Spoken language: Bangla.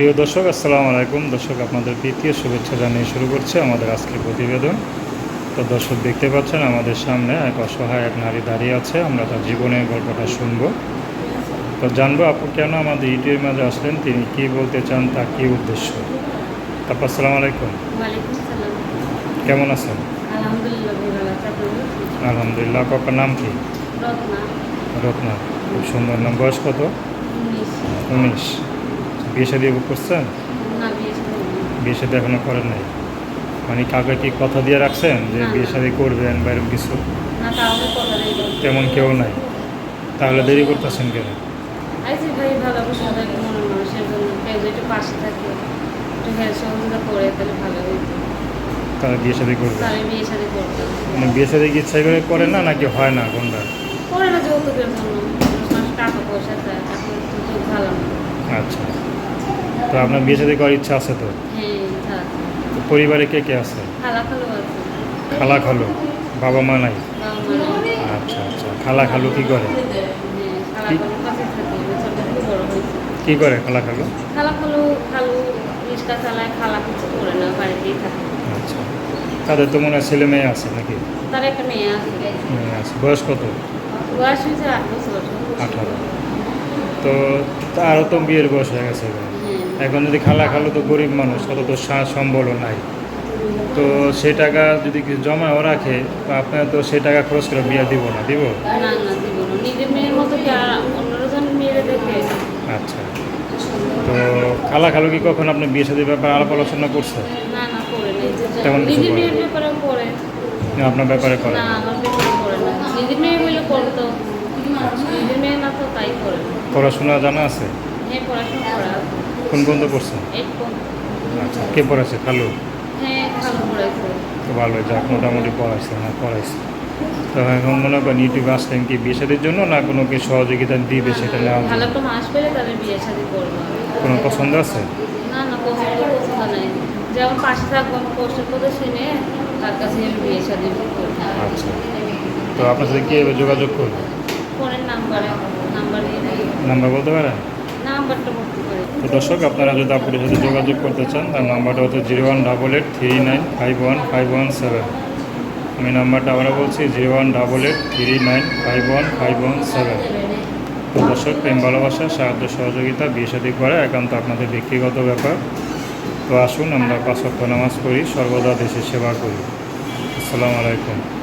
প্রিয় দর্শক আসসালামু আলাইকুম। দর্শক আপনাদের তৃতীয় শুভেচ্ছা জানিয়ে শুরু করছে আমাদের আজকের প্রতিবেদন। তো দর্শক দেখতে পাচ্ছেন আমাদের সামনে এক অসহায় এক নারী দাঁড়িয়ে আছে। আমরা তার জীবনের গল্পটা শুনব। তো জানব আপু কেন আমাদের ইউটিউবের মাঝে আসলেন? তিনি কি বলতে চান? তা কী উদ্দেশ্য? তারপর আসসালামু আলাইকুম। কেমন আছেন? আলহামদুলিল্লাহ আপনার নাম কি? রত্না। খুব সুন্দর নাম। বয়স কত? উনিশ। বিয়ে শাদী করছেন? বিয়ে শাদী এখনও করেন নাই? মানে কাউকে কি কথা দিয়ে রাখছেন যে বিয়ে। শাদী করবেন বা এরকম কিছু? তেমন কেউ নাই। তাহলে দেরি করতেছেন কেন? তাহলে বিয়ে শাদী মানে বিয়ে শাদী কি ইচ্ছা করে না নাকি হয় না কোনটা? করে না যৌতুকের জন্য। টাকা পয়সা চায় এখন তো ভালো না। আচ্ছা। তো আপনার বিয়ে শাদী করার ইচ্ছা আছে তো? হ্যাঁ পরিবারে কে কে আছে? খালা খালো বাবা মা নাই। আচ্ছা আচ্ছা। খালা খালু কি করে? হ্যাঁ কি করে খালা খালু? খালা খালু খালু রিক্সা চালায় খালা কিছু করে না বাড়িতেই থাকে। আচ্ছা। তাদের তো মনে হয় ছেলে মেয়ে আছে নাকি? তার একটা মেয়ে আছে। মেয়ে আছে। বয়স কত? বয়স হয়েছে আট বছর। আঠারো। তো তারও তো বিয়ের বয়স হয়ে গেছে। হ্যাঁ এখন যদি খালা খালো তো গরিব মানুষ অত তো সা- সম্বলও নাই। তো সে টাকা যদি জমাও রাখে তো আপনার তো সেই টাকা খরচ করে বিয়ে দিব না দিব? আচ্ছা। তো খালা খালু কি কখন আপনি বিয়ে সাথে ব্যাপারে আলাপ আলোচনা করছে? তেমন আপনার ব্যাপারে করে ব্যাপারে করে পড়াশোনা জানা আছে? হ্যাঁ পড়াশোনা কোন এইট পর্যন্ত। আচ্ছা কে পড়াচ্ছে খালু? হ্যাঁ ভালো পড়াইছে। তো ভালো যাক মোটামুটি পড়াইছে না পড়াইছে। তো এখন মনে করেন ইউটিউবে আসলেন কি বিয়ে জন্য না কোনো কি সহযোগিতা দিবে সেটা নেওয়া কোনো পছন্দ আছে? না না পছন্দ পছন্দ নেই। যেমন পাশে থাকব কষ্টের কথা শুনে তার কাছে আমি বিয়ে শাদী আচ্ছা। তো আপনার সাথে কে যোগাযোগ করবে? ফোনের নাম্বারে নাম্বার নাম্বার বলতে পারেন? করে দর্শক, আপনারা যদি আপুরের সাথে যোগাযোগ করতে চান, তার নাম্বারটা হচ্ছে zero one double eight three nine five one five one seven. আমি নাম্বারটা আবারও বলছি, zero one double eight three nine five one five one seven. তো দর্শক, প্রেম, ভালোবাসা, সাহায্য, সহযোগিতা, বিয়ে সাথে করা একান্ত আপনাদের ব্যক্তিগত ব্যাপার। তো আসুন, আমরা পাঁচ নামাজ পড়ি, সর্বদা দেশের সেবা করি। আসসালামু আলাইকুম।